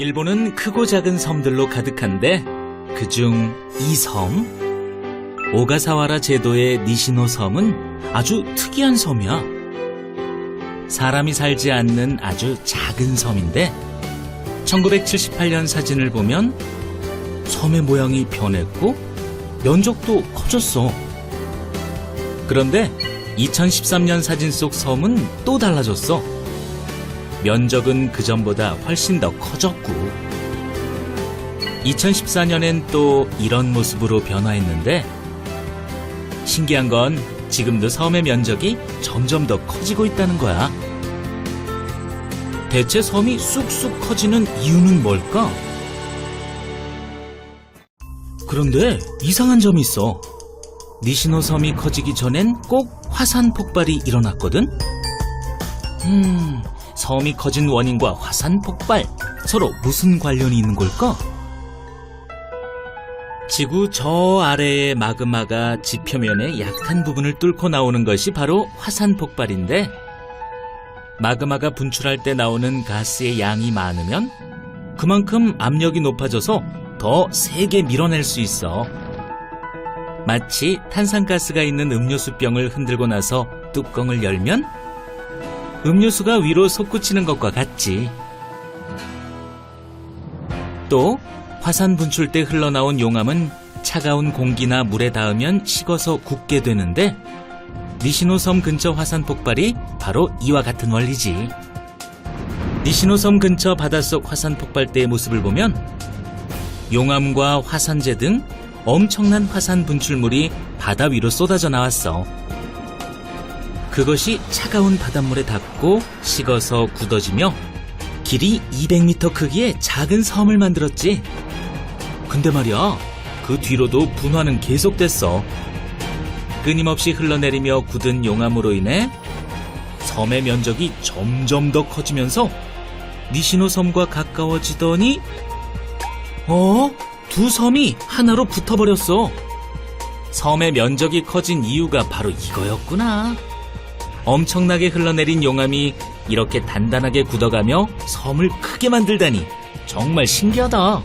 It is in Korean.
일본은 크고 작은 섬들로 가득한데 그중 이 섬, 오가사와라 제도의 니시노 섬은 아주 특이한 섬이야. 사람이 살지 않는 아주 작은 섬인데 1978년 사진을 보면 섬의 모양이 변했고 면적도 커졌어. 그런데 2013년 사진 속 섬은 또 달라졌어. 면적은 그전보다 훨씬 더 커졌고 2014년엔 또 이런 모습으로 변화했는데 신기한 건 지금도 섬의 면적이 점점 더 커지고 있다는 거야. 대체 섬이 쑥쑥 커지는 이유는 뭘까? 그런데 이상한 점이 있어. 니시노 섬이 커지기 전엔 꼭 화산 폭발이 일어났거든? 음, 섬이 커진 원인과 화산 폭발, 서로 무슨 관련이 있는 걸까? 지구 저 아래의 마그마가 지표면의 약한 부분을 뚫고 나오는 것이 바로 화산 폭발인데, 마그마가 분출할 때 나오는 가스의 양이 많으면 그만큼 압력이 높아져서 더 세게 밀어낼 수 있어. 마치 탄산가스가 있는 음료수병을 흔들고 나서 뚜껑을 열면 음료수가 위로 솟구치는 것과 같지. 또 화산 분출 때 흘러나온 용암은 차가운 공기나 물에 닿으면 식어서 굳게 되는데 니시노 섬 근처 화산 폭발이 바로 이와 같은 원리지. 니시노 섬 근처 바닷속 화산 폭발 때의 모습을 보면 용암과 화산재 등 엄청난 화산 분출물이 바다 위로 쏟아져 나왔어. 그것이 차가운 바닷물에 닿고 식어서 굳어지며 길이 200m 크기의 작은 섬을 만들었지. 근데 말이야, 그 뒤로도 분화는 계속됐어. 끊임없이 흘러내리며 굳은 용암으로 인해 섬의 면적이 점점 더 커지면서 니시노 섬과 가까워지더니 어? 두 섬이 하나로 붙어버렸어. 섬의 면적이 커진 이유가 바로 이거였구나. 엄청나게 흘러내린 용암이 이렇게 단단하게 굳어가며 섬을 크게 만들다니 정말 신기하다.